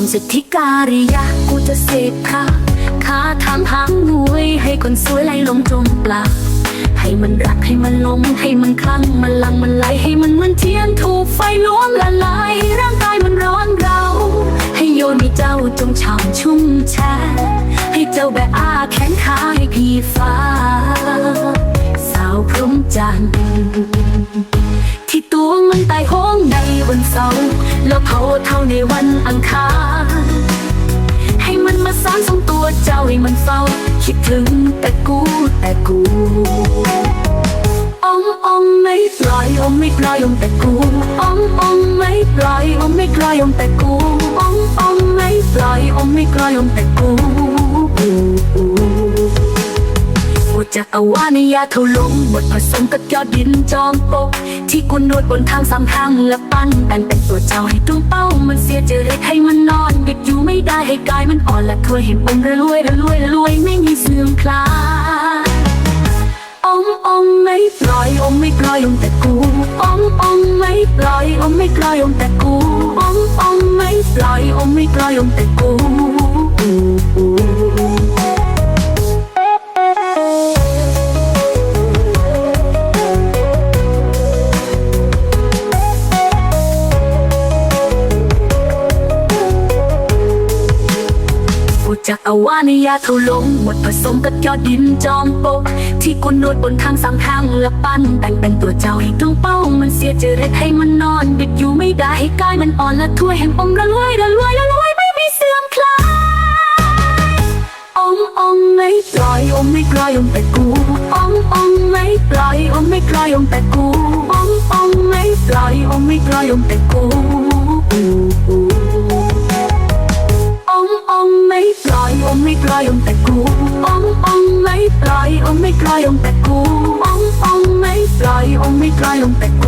มสิทธิการิยะกูจะเสพค่ะคาถามหางหน่วย ให้คนสวยไหลลงจมปลาให้มันรักให้มันลงให้มันคลั่งมันลังมันไหลให้มันเหมือนเทียนถูกไฟล้วงละลายร่างกายมันร้อนเรา ให้โยนีเจ้าจงช่ำชุ่มแช่ให้เจ้าแบอ้าแขนขาให้พี่ฟ้า สาวพรหมจันทร์ที่ตัวมันตายโหงในวันเสาร์ แล้วเผาเท่าในวันอังคาร ให้มันมาสางสองตัวเจ้าให้มันเฝ้า คิดถึงแต่กูแต่กูอมอมไม่ปล่อยอมไม่ปล่อยอมแต่กูอมอมไม่ปล่อยอมไม่ปล่อยอมแต่กูอมอมไม่ปล่อยอมไม่ปล่อยอมแต่กู จากอวานยาเท่าลมบทผสมกับยอดดินจอมปก ที่กุนนวดบนทางสามทางและปั้นแต่งเป็นตัวเจ้าให้ตรงเป้า มันเสียเจอเล็กให้มันนอนบิดอยู่ไม่ได้ให้กายมันอ่อนและถวยเห็นองค์ระรวยระรวยระรวยไม่มีเสื่อมคลาอมอมไม่ปล่อยอมไม่ปล่อยอมแต่กูอมอมไม่ปล่อยอมไม่ปล่อยอมแต่กูอมอมไม่ปล่อยอมไม่ปล่อยอมแต่กู จากอวานยาเท่าลมบทผสมกับยอดดินจอมปก ที่กุนนวดบนทางสามทางและปั้นแต่งเป็นตัวเจ้าให้ตรงเป้า มันเสียเจอเร็กให้มันนอนบิดอยู่ไม่ได้ให้กายมันอ่อนและถ้วยแห่งอมระลวยระลวยระลวยไม่มีเสื่อมคลายอมอมไม่ปล่อยอมไม่ปล่อยอมแต่กูอมอมไม่ปล่อยอมไม่ปล่อยอมแต่กูอมอมไม่ปล่อยอมไม่ปล่อยอมแต่กู อมไม่ปล่อยอมแต่กูอมองไม่ปล่อยองไม่ปล่อยอมแต่กูอมองไม่ปล่อยองไม่ปล่อยอมแต่กู